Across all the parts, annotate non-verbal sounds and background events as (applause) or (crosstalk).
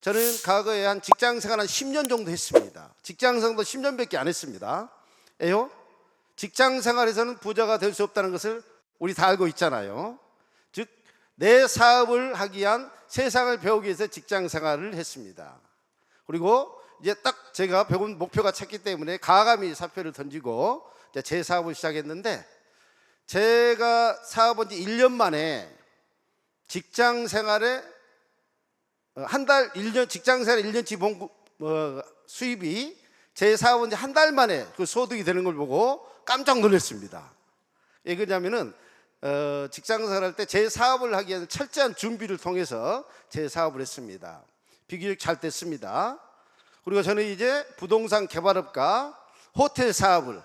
저는 과거에 한 직장 생활 한 10년 정도 했습니다. 직장 생활도 10년밖에 안 했습니다. 에요? 직장 생활에서는 부자가 될 수 없다는 것을 우리 다 알고 있잖아요. 즉, 내 사업을 하기 위한 세상을 배우기 위해서 직장 생활을 했습니다. 그리고 이제 딱 제가 배운 목표가 찼기 때문에 가감히 사표를 던지고 제 사업을 시작했는데 제가 사업한 지 1년 만에 직장 생활에 어, 한 달, 1년, 직장 생활 1년치 봉, 어, 수입이 제 사업은 한 달 만에 그 소득이 되는 걸 보고 깜짝 놀랐습니다. 왜 그러냐면은, 어, 직장 생활 할 때 제 사업을 하기 위한 철저한 준비를 통해서 제 사업을 했습니다. 비교적 잘 됐습니다. 그리고 저는 이제 부동산 개발업과 호텔 사업을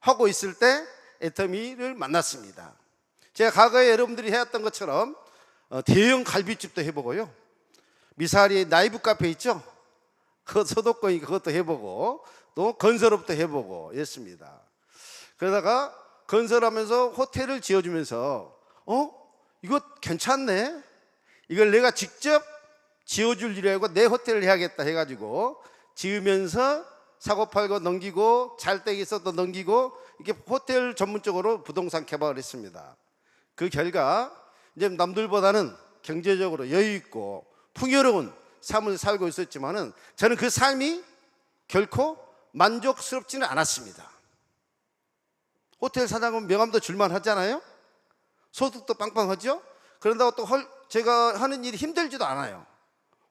하고 있을 때 애터미를 만났습니다. 제가 과거에 여러분들이 해왔던 것처럼 어, 대형 갈비집도 해보고요. 미사리 나이브 카페 있죠? 그 소독권이 그것도 해보고 또 건설업도 해보고 했습니다. 그러다가 건설하면서 호텔을 지어주면서 어 이거 괜찮네. 이걸 내가 직접 지어줄 일이라고 내 호텔을 해야겠다 해가지고 지으면서 사고 팔고 넘기고 잘 때기 있어도 넘기고 이게 호텔 전문적으로 부동산 개발을 했습니다. 그 결과 이제 남들보다는 경제적으로 여유 있고 풍요로운 삶을 살고 있었지만은 저는 그 삶이 결코 만족스럽지는 않았습니다. 호텔 사장은 명함도 줄만 하잖아요. 소득도 빵빵하죠. 그런다고 또 헐, 제가 하는 일이 힘들지도 않아요.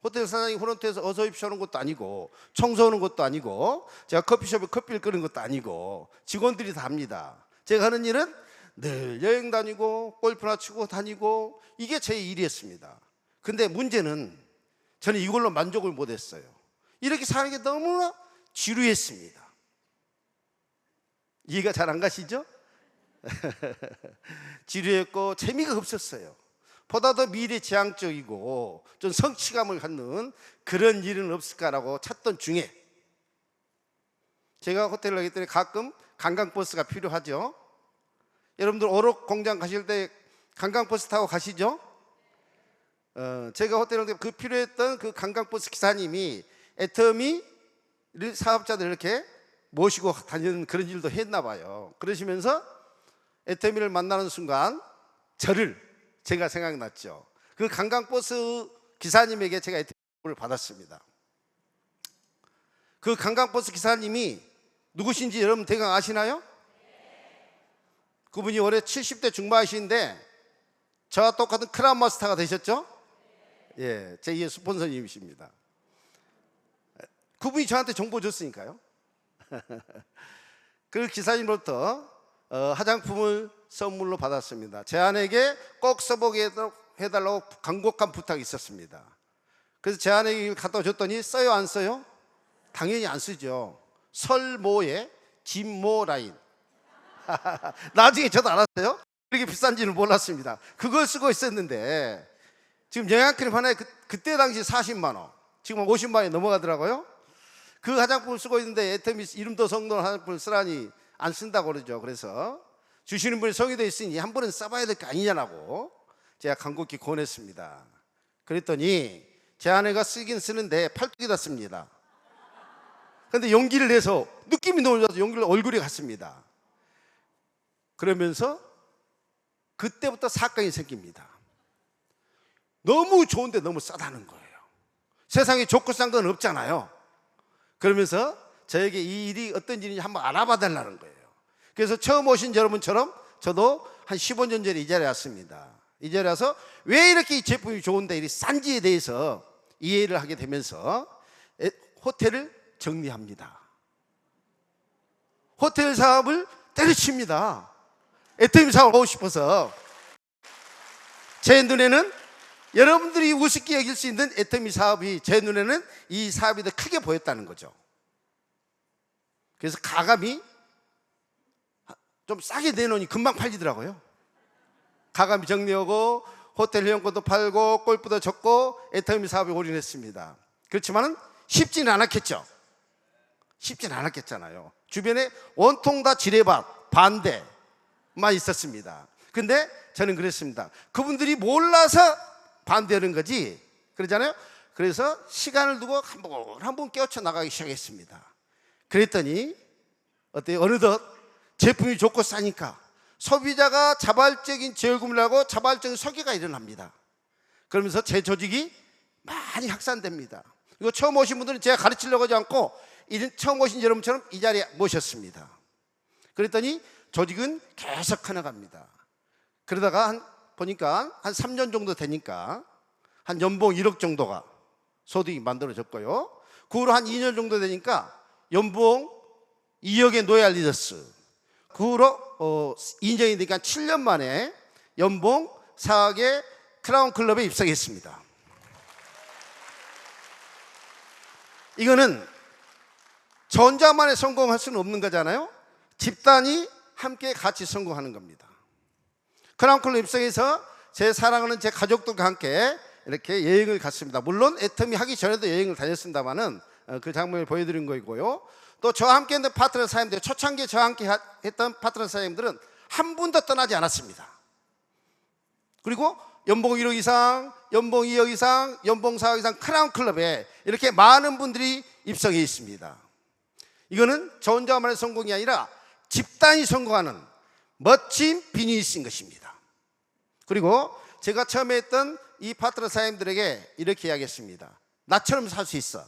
호텔 사장이 프런트에서 어서 오십시오 하는 것도 아니고 청소하는 것도 아니고 제가 커피숍에 커피를 끄는 것도 아니고 직원들이 다 합니다. 제가 하는 일은 늘 여행 다니고 골프나 치고 다니고 이게 제 일이었습니다. 근데 문제는 저는 이걸로 만족을 못했어요. 이렇게 사는 게 너무나 지루했습니다. 이해가 잘 안 가시죠? (laughs) 지루했고 재미가 없었어요. 보다 더 미래지향적이고 좀 성취감을 갖는 그런 일은 없을까라고 찾던 중에 제가 호텔을 하기 때문에 가끔 관광버스가 필요하죠. 여러분들 오록 공장 가실 때 관광버스 타고 가시죠? 어, 제가 호텔을 그 필요했던 그 관광버스 기사님이 애터미 사업자들 이렇게 모시고 다니는 그런 일도 했나 봐요. 그러시면서 애터미를 만나는 순간 저를 제가 생각났죠. 그 관광버스 기사님에게 제가 애터미를 받았습니다. 그 관광버스 기사님이 누구신지 여러분 대강 아시나요? 그분이 올해 70대 중반이신데 저와 똑같은 크라운 마스터가 되셨죠? 예, 제2의 스폰서님이십니다. 그분이 저한테 정보 줬으니까요. (laughs) 그 기사님으로부터 어, 화장품을 선물로 받았습니다. 제 아내에게 꼭 써보게 해달라고 간곡한 부탁이 있었습니다. 그래서 제 아내에게 갖다 줬더니 써요 안 써요? 당연히 안 쓰죠. 설모의 진모 라인. (laughs) 나중에 저도 알았어요. 이렇게 비싼지는 몰랐습니다. 그걸 쓰고 있었는데 지금 영양크림 하나에 그, 그때 당시 40만 원, 지금 50만 원이 넘어가더라고요. 그 화장품을 쓰고 있는데 애터미 이름도 성도 화장품을 쓰라니 안 쓴다고 그러죠. 그래서 주시는 분이 성의돼 있으니 한 번은 써봐야 될 거 아니냐라고 제가 간곡히 권했습니다. 그랬더니 제 아내가 쓰긴 쓰는데 팔뚝에다 씁니다. 근데 용기를 내서 느낌이 너무 좋아서 용기를 얼굴에 갔습니다. 그러면서 그때부터 사건이 생깁니다. 너무 좋은데 너무 싸다는 거예요. 세상에 좋고 싼 건 없잖아요. 그러면서 저에게 이 일이 어떤 일인지 한번 알아봐 달라는 거예요. 그래서 처음 오신 여러분처럼 저도 한 15년 전에 이 자리에 왔습니다. 이 자리에 와서 왜 이렇게 이 제품이 좋은데 이 싼지에 대해서 이해를 하게 되면서 호텔을 정리합니다. 호텔 사업을 때려칩니다. 애터미 사업을 하고 싶어서 제 눈에는 여러분들이 우습게 여길 수 있는 애터미 사업이 제 눈에는 이 사업이 더 크게 보였다는 거죠. 그래서 가감이 좀 싸게 내놓으니 금방 팔리더라고요. 가감이 정리하고 호텔 회원권도 팔고 골프도 졌고 애터미 사업에 올인했습니다. 그렇지만은 쉽지는 않았겠죠. 쉽지는 않았겠잖아요. 주변에 온통 다 지뢰밭 반대만 있었습니다. 근데 저는 그랬습니다. 그분들이 몰라서 반대하는 거지. 그러잖아요. 그래서 시간을 두고 한 번 한 번 깨우쳐 나가기 시작했습니다. 그랬더니 어때요? 어느덧 제품이 좋고 싸니까 소비자가 자발적인 재요금을 하고 자발적인 소비가 일어납니다. 그러면서 제 조직이 많이 확산됩니다. 이거 처음 오신 분들은 제가 가르치려고 하지 않고 이 처음 오신 여러분처럼 이 자리에 모셨습니다. 그랬더니 조직은 계속 커나갑니다. 그러다가 한, 보니까 한 3년 정도 되니까 한 연봉 1억 정도가 소득이 만들어졌고요. 그 후로 한 2년 정도 되니까 연봉 2억의 노예알 리더스. 그 후로 어, 인정이 되니까 7년 만에 연봉 4억의 크라운 클럽에 입성했습니다. 이거는 저 혼자만의 성공할 수는 없는 거잖아요. 집단이 함께 같이 성공하는 겁니다. 크라운 클럽 입성해서 제 사랑하는 제 가족들과 함께 이렇게 여행을 갔습니다. 물론 애텀이 하기 전에도 여행을 다녔습니다만은 어, 그 장면을 보여드린 거이고요. 또 저와 함께 했던 파트너 사님들, 초창기에 저와 함께 하- 했던 파트너 사님들은 한 분도 떠나지 않았습니다. 그리고 연봉 1억 이상, 연봉 2억 이상, 연봉 4억 이상 크라운 클럽에 이렇게 많은 분들이 입성해 있습니다. 이거는 저 혼자만의 성공이 아니라 집단이 성공하는 멋진 비즈니스인 것입니다. 그리고 제가 처음에 했던 이 파트너 사장님들에게 이렇게 이야기했습니다. 나처럼 살 수 있어.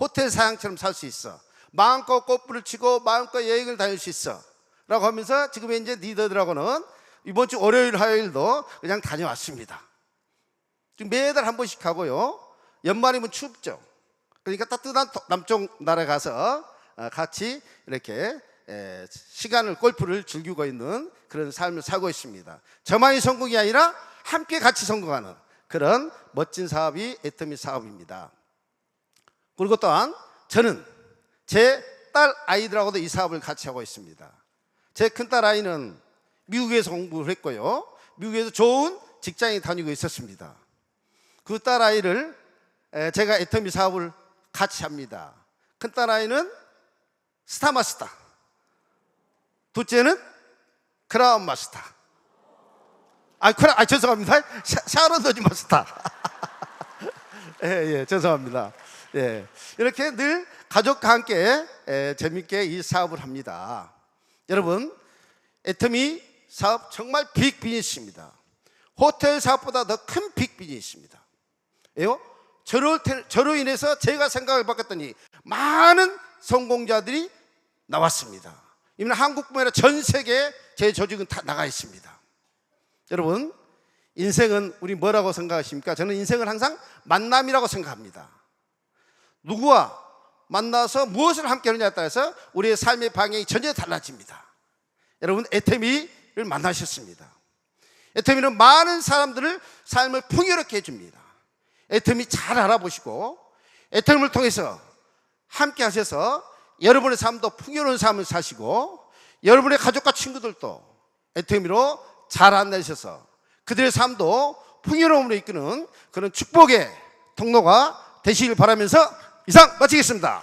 호텔 사장처럼 살 수 있어. 마음껏 꽃불을 치고 마음껏 여행을 다닐 수 있어. 라고 하면서 지금 현재 리더들하고는 이번 주 월요일, 화요일도 그냥 다녀왔습니다. 지금 매달 한 번씩 가고요. 연말이면 춥죠. 그러니까 따뜻한 도- 남쪽 나라에 가서 어, 같이 이렇게 에, 시간을 골프를 즐기고 있는 그런 삶을 살고 있습니다. 저만이 성공이 아니라 함께 같이 성공하는 그런 멋진 사업이 애터미 사업입니다. 그리고 또한 저는 제 딸 아이들하고도 이 사업을 같이 하고 있습니다. 제 큰 딸 아이는 미국에서 공부를 했고요. 미국에서 좋은 직장에 다니고 있었습니다. 그 딸 아이를 에, 제가 애터미 사업을 같이 합니다. 큰 딸 아이는 스타 마스터, 둘째는 크라운 마스터. 아, 아 죄송합니다. 샤, 샤론 더지 마스터. (laughs) 예, 예, 죄송합니다. 예, 이렇게 늘 가족과 함께 예, 재밌게 이 사업을 합니다. 여러분, 애터미 사업 정말 빅 비즈니스입니다. 호텔 사업보다 더 큰 빅 비즈니스입니다. 예요? 저로, 테- 저로 인해서 제가 생각을 바꿨더니 많은 성공자들이 나왔습니다. 이미 한국뿐만 아니라 전 세계에 제 조직은 다 나가 있습니다. 여러분, 인생은 우리 뭐라고 생각하십니까? 저는 인생을 항상 만남이라고 생각합니다. 누구와 만나서 무엇을 함께 하느냐에 따라서 우리의 삶의 방향이 전혀 달라집니다. 여러분, 에테미를 만나셨습니다. 에테미는 많은 사람들을 삶을 풍요롭게 해줍니다. 에테미 잘 알아보시고 에테미를 통해서 함께 하셔서 여러분의 삶도 풍요로운 삶을 사시고 여러분의 가족과 친구들도 에테미로 잘 안내셔서 그들의 삶도 풍요로움으로 이끄는 그런 축복의 통로가 되시길 바라면서 이상 마치겠습니다.